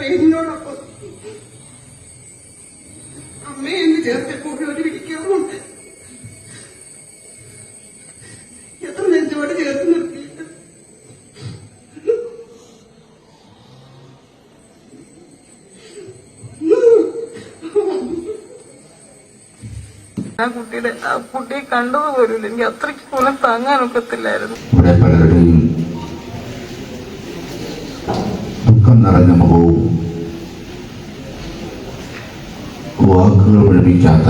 പേരിനോടൊപ്പം അമ്മയെന്ന് ചേർത്തപ്പോഴും ഒരു വിളിക്കാറുണ്ട് എത്ര നെഞ്ചോട് ചേർത്ത് നിർത്തിയിട്ട്. ആ കുട്ടിയുടെ ആ കുട്ടിയെ കണ്ടതുപോലും എനിക്ക് അത്രയ്ക്ക് പോലും താങ്ങാനൊക്കത്തില്ലായിരുന്നു. ദുഃഖം നിറഞ്ഞ മുഖവും വാക്കുകൾ ഒഴിപ്പിക്കാത്ത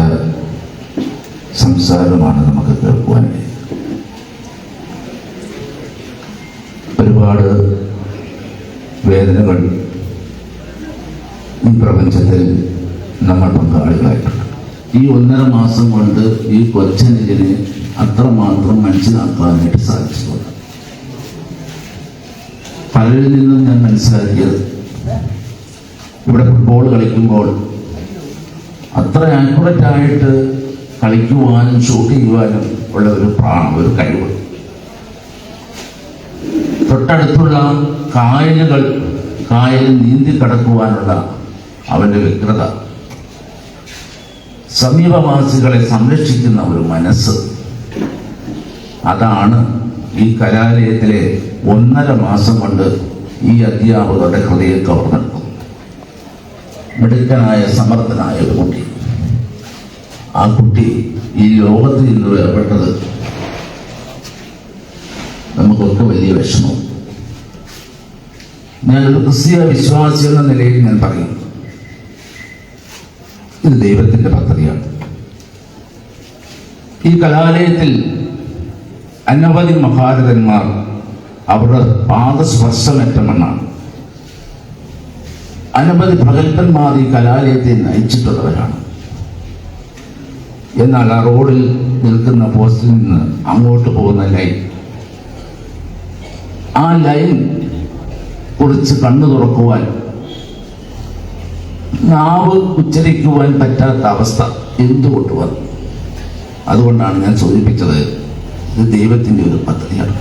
സംസാരമാണ് നമുക്ക് കേൾക്കുവാൻ ഒരുപാട് വേദനകൾ ഈ പ്രപഞ്ചത്തിൽ നമ്മൾ പങ്കാളികളായിട്ടുണ്ട്. ഈ ഒന്നര മാസം കൊണ്ട് ഈ കൊച്ചനെ അത്രമാത്രം മനസ്സിലാക്കാനായിട്ട് സാധിച്ചിട്ടുണ്ട് പലരിൽ നിന്നും ഞാൻ മനസ്സിലാക്കിയത് ഇവിടെ ഫുട്ബോൾ കളിക്കുമ്പോൾ അത്ര ആക്യുറേറ്റ് ആയിട്ട് കളിക്കുവാനും ഷൂട്ട് ചെയ്യുവാനും ഉള്ള ഒരു പ്രാണം ഒരു കഴിവ്. തൊട്ടടുത്തുള്ള കായലുകൾ കായൽ നീന്തി കടക്കുവാനുള്ള അവന്റെ വ്യഗ്രത. സമീപവാസികളെ സംരക്ഷിക്കുന്ന ഒരു മനസ്സ്. അതാണ് ഈ കലാലയത്തിലെ ഒന്നര മാസം കൊണ്ട് ഈ അധ്യാപകരുടെ ഹൃദയം കവർന്നെടുക്കും മിടുക്കനായ സമർത്ഥനായ ഒരു കുട്ടി. ആ കുട്ടി ഈ ലോകത്തിൽ നിന്ന് വേർപെട്ടത് നമുക്കൊക്കെ വലിയ വിഷമം. ഞാനൊരു ക്രിസ്തീയ വിശ്വാസി എന്ന നിലയിൽ ഞാൻ പറയും. ഇത് ദൈവത്തിന്റെ പദ്ധതിയാണ്. ഈ കലാലയത്തിൽ അനവധി മഹാരഥന്മാർ അവരുടെ പാദസ്പർശമേറ്റ മണ്ണാണ്. അനവധി പ്രഗത്ഭന്മാർ ഈ കലാലയത്തെ നയിച്ചിട്ടുള്ളവരാണ്. എന്നാൽ ആ റോഡിൽ നിൽക്കുന്ന പോസ്റ്റിൽ നിന്ന് അങ്ങോട്ട് പോകുന്ന ലൈൻ. ആ ലൈൻ കുറിച്ച് കണ്ണു തുറക്കുവാൻ നാവ് ഉച്ചരിക്കുവാൻ പറ്റാത്ത അവസ്ഥ എന്തുകൊണ്ട് വന്നു? അതുകൊണ്ടാണ് ഞാൻ സൂചിപ്പിച്ചത് ഇത് ദൈവത്തിന്റെ ഒരു പദ്ധതിയാണ്.